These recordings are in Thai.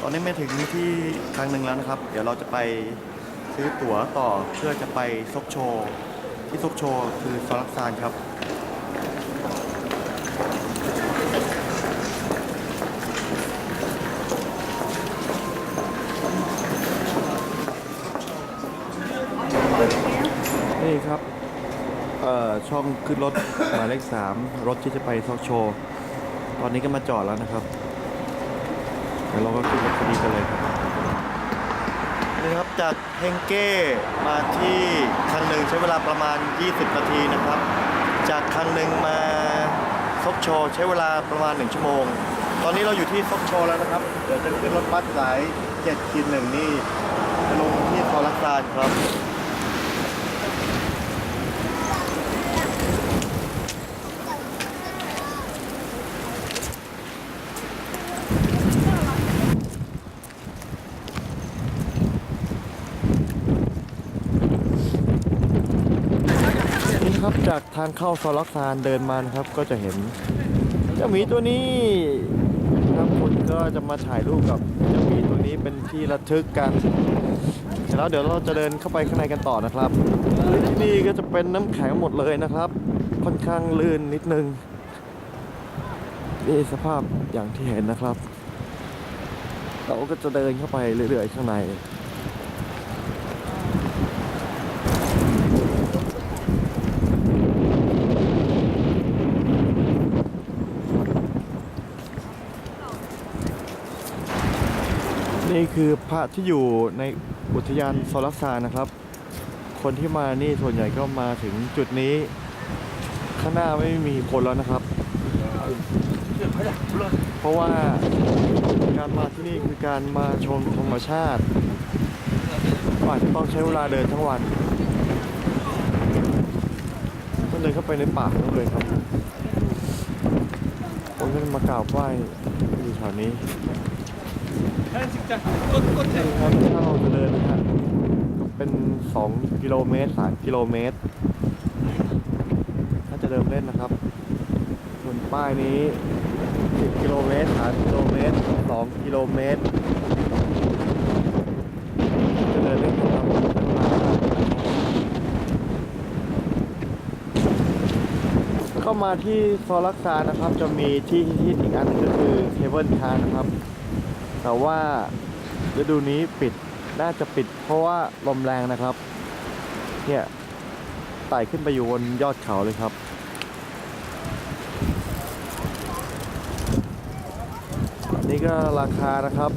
ตอนนี้มาถึงที่ครั้งหนึ่งแล้วนะครับ เดี๋ยวเราจะไปซื้อตั๋วต่อเพื่อจะไปซกโชว์ที่ซกโชว์คือซอลักซานครับนี่ครับ เอ่อ ช่องขึ้นรถหมายเลขสามรถที่จะไปซอกโชว์ ตอนนี้ก็มาจอดแล้วนะครับ ดี๋ยวเราก็ขึ้นรถคันนี้กันเลยครับนี่ครับจากเฮงเก้มาที่คันหนึ่งใช้เวลาประมาณ 20 นาทีนะครับ จากคันหนึ่งมาซอกโชใช้เวลาประมาณ 1 ชั่วโมง ตอนนี้เราอยู่ที่ซอกโชแล้วนะครับ เดี๋ยวจะขึ้นรถบัสสาย7คินหนึ่งนี่จะลงที่คอลักซานครับ นะครับจากทางเข้าซอลักซานเดินมานะครับก็จะเห็นเจ้าหมีตัวนี้นะครับคนก็จะมาถ่ายรูปกับเจ้าหมีตัวนี้เป็นที่ระทึกกันเสร็จแล้วเดี๋ยวเราจะเดินเข้าไปข้างในกันต่อนะครับที่นี่ก็จะเป็นน้ำแข็งหมดเลยนะครับ ค่อนข้างลื่นนิดนึงนี่สภาพอย่างที่เห็นนะครับ เราก็จะเดินเข้าไปเรื่อยๆข้างใน นี่คือพระที่อยู่ในอุทยานโซลักซานนะครับ คนที่มานี่ส่วนใหญ่ก็มาถึงจุดนี้ ข้างหน้าไม่มีคนแล้วนะครับ เพราะว่าการมาที่นี่คือการมาชมธรรมชาติอาจจะต้องใช้เวลาเดินทั้งวันต้องเดินเข้าไปในป่าทั้งเลยครับคนก็มากราบไหว้อยู่แถวนี้ 사진 찍자. 꽃, 꽃. ครับถ้าเราจะเดินนะฮะก็เป็น 2 กิโลเมตร 3 กิโลเมตร ถ้าจะเดินเล่นนะครับ ส่วนป้ายนี้ 10 กิโลเมตร 3 กิโลเมตร 2 กิโลเมตร จะเดินเล่นนะครับเข้ามาที่ซอลักซานะครับ จะมีที่ที่อีกอันหนึงก็คือเคเบิลคาร์นะครับ แต่ว่าฤดูนี้ปิดน่าจะปิด เพราะว่าลมแรงนะครับ เนี่ยไต่ขึ้นไปอยู่บนยอดเขาเลยครับนนี้ก็ราคานะครับ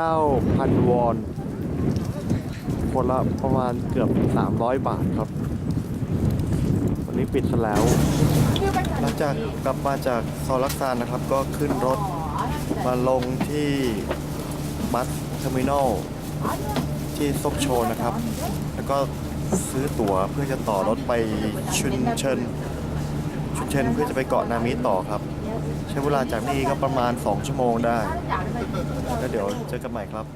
9,000 วอน คนละประมาณเกือบ 300 บาทครับ วันนี้ปิดซะแล้ว หลังจากกลับมาจากซอลักซานนะครับ ก็ขึ้นรถ มาลงที่บัสเทอร์มินอลที่ซกโชนะครับ แล้วก็ซื้อตั๋วเพื่อจะต่อรถไปชุนเชิญชุนเชิญเพื่อจะไปเกาะนามิต่อครับ ใช้เวลาจากนี่ก็ประมาณ 2 ชั่วโมงได้ แล้วเดี๋ยวเจอกันใหม่ครับ